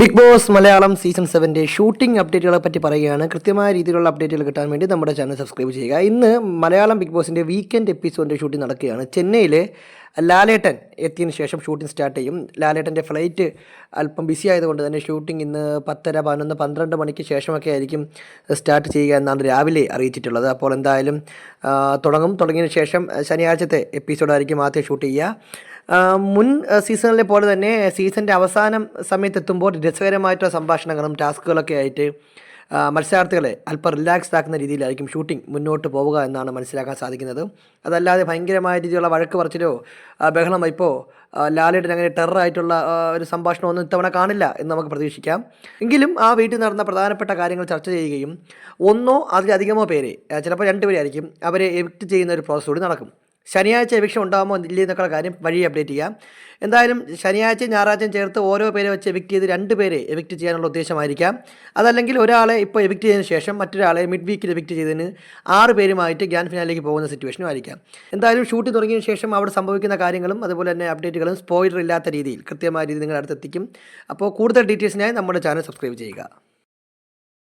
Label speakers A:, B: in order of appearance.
A: Big Boss Malayalam season സെവന്റെ shooting അപ്ഡേറ്റുകളെ പറ്റി പറയുകയാണ്. കൃത്യമായ രീതിയിലുള്ള അപ്ഡേറ്റുകൾ കിട്ടാൻ വേണ്ടി നമ്മുടെ ചാനൽ സബ്സ്ക്രൈബ് ചെയ്യുക. ഇന്ന് മലയാളം ബിഗ് ബോസിന്റെ വീക്കെൻഡ് എപ്പിസോഡിന്റെ ഷൂട്ടിംഗ് നടക്കുകയാണ്. ചെന്നൈയിൽ ലാലേട്ടൻ എത്തിയതിന് ശേഷം ഷൂട്ടിംഗ് സ്റ്റാർട്ട് ചെയ്യും. ലാലേട്ടന്റെ ഫ്ലൈറ്റ് അല്പം ബിസി ആയതുകൊണ്ട് തന്നെ ഷൂട്ടിംഗ് ഇന്ന് പത്തര പതിനൊന്ന് പന്ത്രണ്ട് മണിക്ക് ശേഷമൊക്കെ ആയിരിക്കും സ്റ്റാർട്ട് ചെയ്യുക എന്നാണ് രാവിലെ അറിയിച്ചിട്ടുള്ളത്. അപ്പോൾ എന്തായാലും തുടങ്ങും. തുടങ്ങിയതിന് ശേഷം ശനിയാഴ്ചത്തെ എപ്പിസോഡായിരിക്കും ആദ്യം ഷൂട്ട് ചെയ്യുക. മുൻ സീസണിലെ പോലെ തന്നെ സീസണിന്റെ അവസാനം സമയത്തെത്തുമ്പോൾ രസകരമായിട്ടുള്ള സംഭാഷണങ്ങളും ടാസ്കുകളൊക്കെ ആയിട്ട് മത്സരാർത്ഥികളെ അല്പം റിലാക്സ് ആക്കുന്ന രീതിയിലായിരിക്കും ഷൂട്ടിംഗ് മുന്നോട്ട് പോവുക എന്നാണ് മനസ്സിലാക്കാൻ സാധിക്കുന്നത്. അതല്ലാതെ ഭയങ്കരമായ രീതിയിലുള്ള വഴക്ക് പറച്ചിലോ ബഹളം ഇപ്പോൾ ലാലയുടെ അങ്ങനെ ടെററായിട്ടുള്ള ഒരു സംഭാഷണം ഒന്നും ഇത്തവണ കാണില്ല എന്ന് നമുക്ക് പ്രതീക്ഷിക്കാം. എങ്കിലും ആ വീട്ടിൽ നടന്ന പ്രധാനപ്പെട്ട കാര്യങ്ങൾ ചർച്ച ചെയ്യുകയും ഒന്നോ അതിലധികമോ പേരെ ചിലപ്പോൾ രണ്ടുപേരായിരിക്കും അവരെ എവിക്റ്റ് ചെയ്യുന്ന ഒരു പ്രോസസ്സ് കൂടി നടക്കും. ശനിയാഴ്ച എവിക്ഷൻ ഉണ്ടാകുമോ ഇല്ലേ എന്നൊക്കെ കാര്യം വഴി അപ്ഡേറ്റ് ചെയ്യാം. എന്തായാലും ശനിയാഴ്ചയും ഞായറാഴ്ചയും ചേർത്ത് ഓരോ പേരെ വെച്ച് എവിക്റ്റ് ചെയ്ത് രണ്ട് പേരെ എവിക്റ്റ് ചെയ്യാനുള്ള ഉദ്ദേശമായിരിക്കാം. അതല്ലെങ്കിൽ ഒരാളെ ഇപ്പോൾ എവിക്റ്റ് ചെയ്തതിന് ശേഷം മറ്റൊരാളെ മിഡ് വീക്കിൽ എവിക്റ്റ് ചെയ്തതിന് ആറ് പേരുമായിട്ട് ഗ്രാൻഡ് ഫിനാലിലേക്ക് പോകുന്ന സിറ്റുവേഷനും ആയിരിക്കാം. എന്തായാലും ഷൂട്ടിംഗ് തുടങ്ങിയതിന് ശേഷം അവിടെ സംഭവിക്കുന്ന കാര്യങ്ങളും അതുപോലെ തന്നെ അപ്ഡേറ്റുകളും സ്പോയിലർ ഇല്ലാത്ത രീതിയിൽ കൃത്യമായ രീതിയിൽ നിങ്ങളുടെ അടുത്ത് എത്തിക്കും. അപ്പോൾ കൂടുതൽ ഡീറ്റെയിൽസിനായി നമ്മുടെ ചാനൽ സബ്സ്ക്രൈബ് ചെയ്യുക.